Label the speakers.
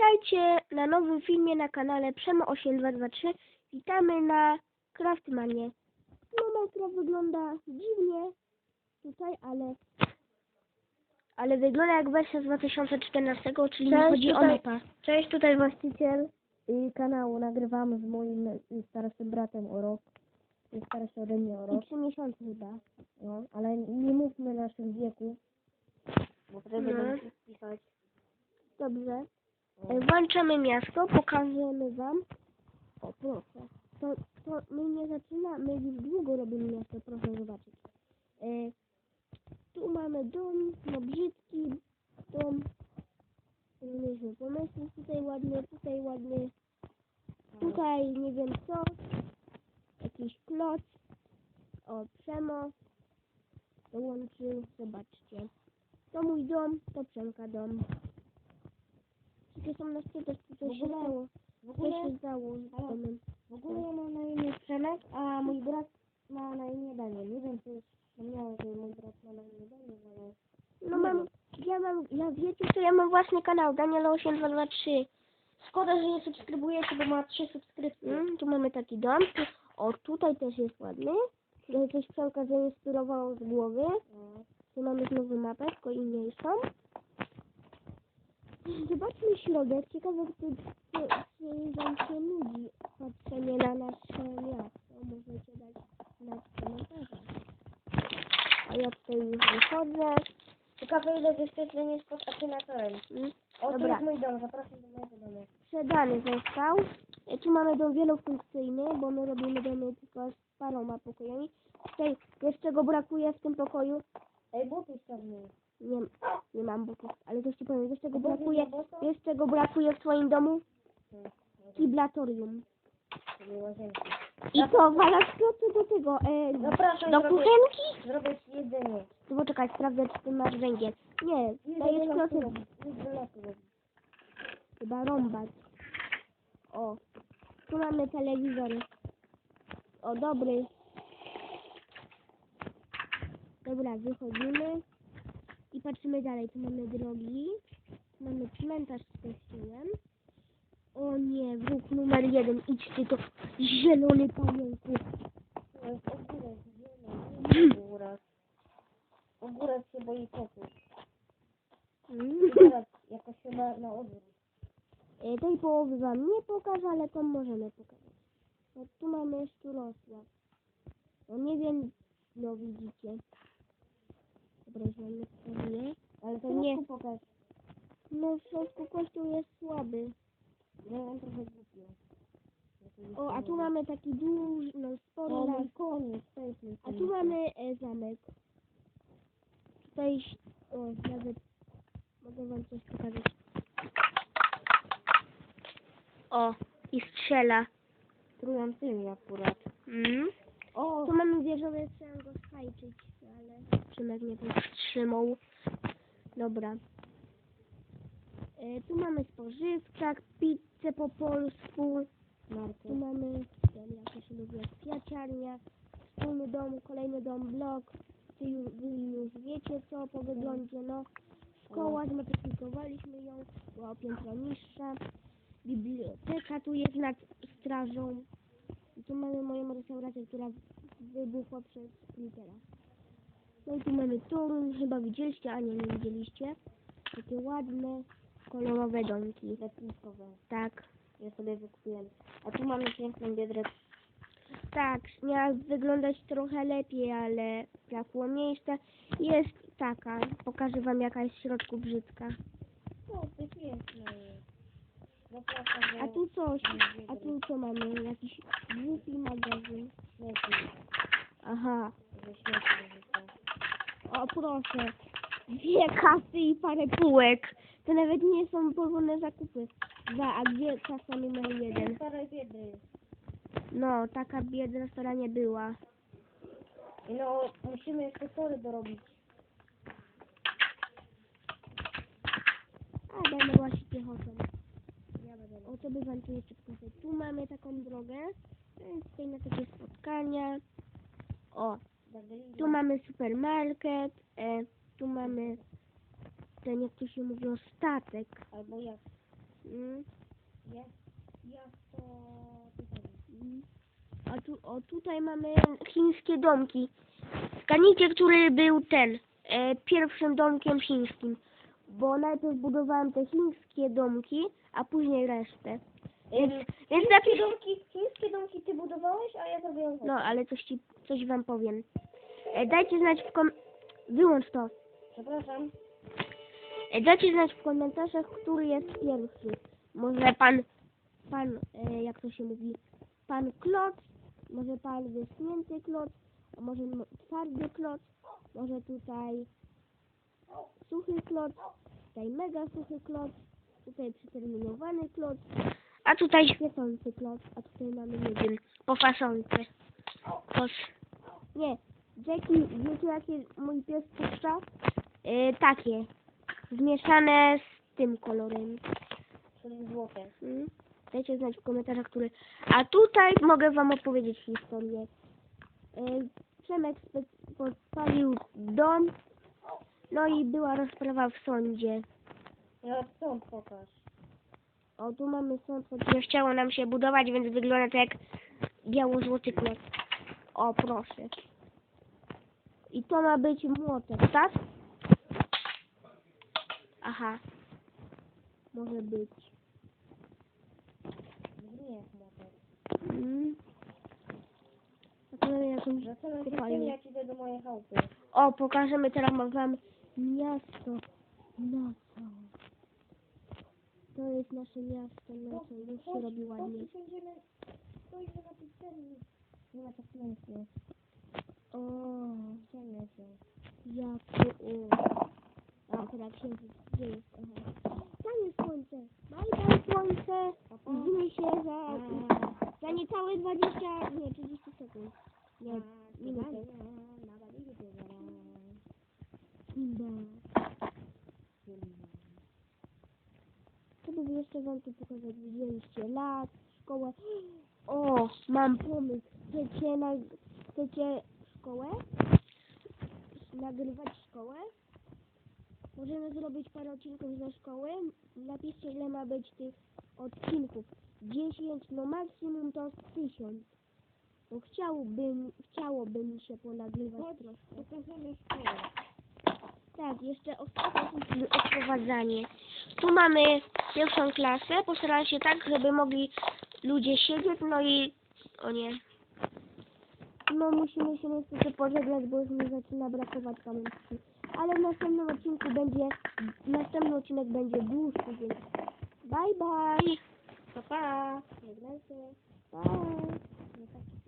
Speaker 1: Witajcie na nowym filmie na kanale Przemo8223. Witamy na Craftmanie. No metro wygląda dziwnie tutaj, ale ale wygląda jak wersja z 2014, czyli
Speaker 2: Cześć,
Speaker 1: chodzi o
Speaker 2: tutaj-
Speaker 1: nepa.
Speaker 2: Cześć, tutaj właściciel y, kanału. Nagrywamy z moim y, starszym bratem o rok. Jest starszy ode mnie o
Speaker 1: I
Speaker 2: rok.
Speaker 1: trzy miesiące chyba.
Speaker 2: No, ale nie mówmy naszych wieków. Bo potem
Speaker 1: No.
Speaker 2: spisać.
Speaker 1: Dobrze. E, Włączamy miasto, pokażemy wam. O, proszę. To, to my nie zaczynamy, już długo robimy miasto, proszę zobaczyć. E, tu mamy dom, no brzydki dom. Mieliśmy pomysł, tutaj ładny, tutaj ładny. Tutaj nie wiem co. Jakiś kloc. O, Przemo. Dołączył, zobaczcie. To mój dom, to Przemka dom. Wszystkie są na szczytach, to się stało.
Speaker 2: W ogóle,
Speaker 1: się stało z domem?
Speaker 2: w ogóle ja mam na imię Przemek, a mój brat ma na imię Daniel. Nie wiem, czy już wspomniałem, że mój brat ma na imię Daniel, ale...
Speaker 1: No mam, ja mam, ja wiecie co, ja mam własny kanał, Daniel8223.
Speaker 2: Szkoda, że nie subskrybujecie, bo ma trzy subskrypcje.
Speaker 1: Mm, tu mamy taki dom. Tu, o, tutaj też jest ładny. Coś Przemka zainspirowało z głowy.
Speaker 2: No.
Speaker 1: Tu mamy znowu mapę, tylko inniejszą. Zobaczmy środek. Ciekawe, czy, czy, czy wam się nudzi patrzenie na nasze miasto. Możecie dać znać w komentarzach. A ja tutaj już wychodzę.
Speaker 2: Ciekawe, ile wyświetleń jest pod asynatorem.
Speaker 1: Mm,
Speaker 2: O,
Speaker 1: Dobra.
Speaker 2: jest mój dom, zapraszam do mojego domu.
Speaker 1: Sprzedany został. E, Tu mamy dom wielofunkcyjny, bo my robimy domy tylko z paroma pokojami. Tutaj jeszcze go brakuje w tym pokoju.
Speaker 2: Ej, buty ściągnij.
Speaker 1: Nie, nie mam butów, ale coś ci powiem. Wiesz czego brakuje? Wiesz czego brakuje w twoim domu?
Speaker 2: Hmm,
Speaker 1: Kiblatorium. I to walasz klocy do tego, e,
Speaker 2: Zapraszam,
Speaker 1: do
Speaker 2: zrobię-
Speaker 1: kuchenki?
Speaker 2: Zrobię ci jedzenie.
Speaker 1: To poczekaj, sprawdzę czy ty masz węgiel. Nie, dajesz
Speaker 2: do
Speaker 1: klocy,
Speaker 2: do robić.
Speaker 1: chyba rąbać. O, tu mamy telewizor. O, dobry. Dobra, wychodzimy i patrzymy dalej. Tu mamy drogi, mamy cmentarz z kościołem. O nie, wróg numer jeden, idźcie to zielony pająku.
Speaker 2: Ogórek. Ogórek się boi kotu.
Speaker 1: Mm.
Speaker 2: I teraz jakoś chyba na odwrót.
Speaker 1: E, Tej połowy wam nie pokażę, ale to możemy pokazać. No, tu mamy Szczurosław. No nie wiem, no widzicie. Mamy pokazuję.
Speaker 2: Ale
Speaker 1: To nie-
Speaker 2: pokaż.
Speaker 1: No w środku kościół jest słaby.
Speaker 2: Ja mam trochę głupio.
Speaker 1: O, a tu mamy taki duży, no spory las.
Speaker 2: koniec, to jest mój
Speaker 1: A tu mamy e, zamek. Tutaj, o, nawet mogę wam coś pokazać. O, i strzela.
Speaker 2: Trują tymi akurat.
Speaker 1: Mm.
Speaker 2: O,
Speaker 1: Tu mamy wieżowiec, chciałem go schajczyć, ale Szymek mnie powstrzymał. Dobra. E, tu mamy spożywczak, pizzę po polsku. Tu
Speaker 2: Marko.
Speaker 1: mamy, ten jak to się mówi, kwiaciarnia, wspólny dom, kolejny dom, blok. Ty już, wy już wiecie co po wyglądzie, no. Szkoła, zmodyfikowaliśmy ją, była o piętro niższa. Biblioteka tu jest nad strażą. Tu mamy moją restaurację, która wybuchła przez Twittera. No i tu mamy Torun, chyba widzieliście, a nie, nie widzieliście. Takie ładne, kolorowe domki.
Speaker 2: Letniskowe.
Speaker 1: Tak,
Speaker 2: Ja sobie wykupiłem. A tu mamy piękną biedrę.
Speaker 1: tak, miała wyglądać trochę lepiej, ale brakło miejsca. Jest taka, pokażę wam jaka jest w środku brzydka.
Speaker 2: O, to piękne jest.
Speaker 1: A tu coś, a tu co mamy? Jakiś głupi magazyn. Aha, o proszę. Dwie kasy i parę półek. To nawet nie są porządne zakupy. Dwa, a gdzie kasa numer jeden?
Speaker 2: Stare biedry.
Speaker 1: No, taka biedna stara nie była.
Speaker 2: No, musimy jeszcze tory dorobić.
Speaker 1: A, będę właśnie piechotą.
Speaker 2: Ja będę.
Speaker 1: O, to by wam tu jeszcze pokazać. Tu mamy taką drogę. Jest tutaj na takie spotkania. O, tu mamy supermarket. E, tu mamy ten, jak to się mówi, o statek.
Speaker 2: Albo jak?
Speaker 1: Mm.
Speaker 2: Jest to.
Speaker 1: Mm. A tu, o, tutaj mamy chińskie domki. Zgadnijcie, który był ten, e, pierwszym domkiem chińskim. Bo najpierw budowałem te chińskie domki, a później resztę. Więc, więc
Speaker 2: Chińskie
Speaker 1: napisz...
Speaker 2: domki, chińskie domki ty budowałeś, a ja zrobiłem
Speaker 1: No, ale coś ci, coś wam powiem. E, dajcie znać w kom... Wyłącz to.
Speaker 2: Przepraszam.
Speaker 1: E, dajcie znać w komentarzach, który jest pierwszy. Może pan, pan, e, jak to się mówi, pan Klot, może pan wyschnięty Klot, a może twardy Klot, może tutaj suchy Klot, tutaj mega suchy Klot, tutaj przeterminowany Klot, a tutaj świecący Klot, a tutaj mamy, nie wiem, po fasonce. Pos... Nie, Jackie, wiecie jakie mój pies puszcza? E, takie, zmieszane z tym kolorem.
Speaker 2: Czyli złote.
Speaker 1: Mm. Dajcie znać w komentarzach, który... A tutaj mogę wam opowiedzieć historię. E, Przemek podpalił dom, no i była rozprawa w sądzie.
Speaker 2: Ja stąd pokaż.
Speaker 1: O, tu mamy sąd, nie chciało nam się budować, więc wygląda to jak biało-złoty klot. O, proszę. I to ma być młotek, tak? Aha. Może być.
Speaker 2: Nie jest motor.
Speaker 1: Mm. Mamy jakąś kopalnię.
Speaker 2: jak idę do mojej chałupy.
Speaker 1: O, pokażemy teraz wam miasto nocą. To jest nasze miasto nocą, już się robi ładnie.
Speaker 2: Będziemy stoimy na pizzerni. Nie ma tak pięknie.
Speaker 1: O,
Speaker 2: Ciemnie się.
Speaker 1: jak o. A, teraz księżyc, gdzie jest? Aha. Tam jest słońce. Bye bye słońce. Widzimy się za, za niecałe 20, nie, 30 15 lat, szkołę. O, mam pomysł. Chcecie, na... Chcecie szkołę? Nagrywać szkołę? Możemy zrobić parę odcinków ze szkoły. Napiszcie ile ma być tych odcinków. 10, no maksimum to 1000. Bo chciałbym, chciałoby mi się ponagrywać troszkę.
Speaker 2: Pokażemy szkołę.
Speaker 1: Tak, jeszcze odprowadzanie. Tu mamy pierwszą klasę. Postaram się tak, żeby mogli ludzie siedzieć, no i... O nie. No musimy się niestety pożegnać, bo już mi zaczyna brakować pamięci. Ale w następnym odcinku będzie... Następny odcinek będzie dłuższy, więc... Bye bye!
Speaker 2: Pa, pa.
Speaker 1: Żegnajcie. Bye!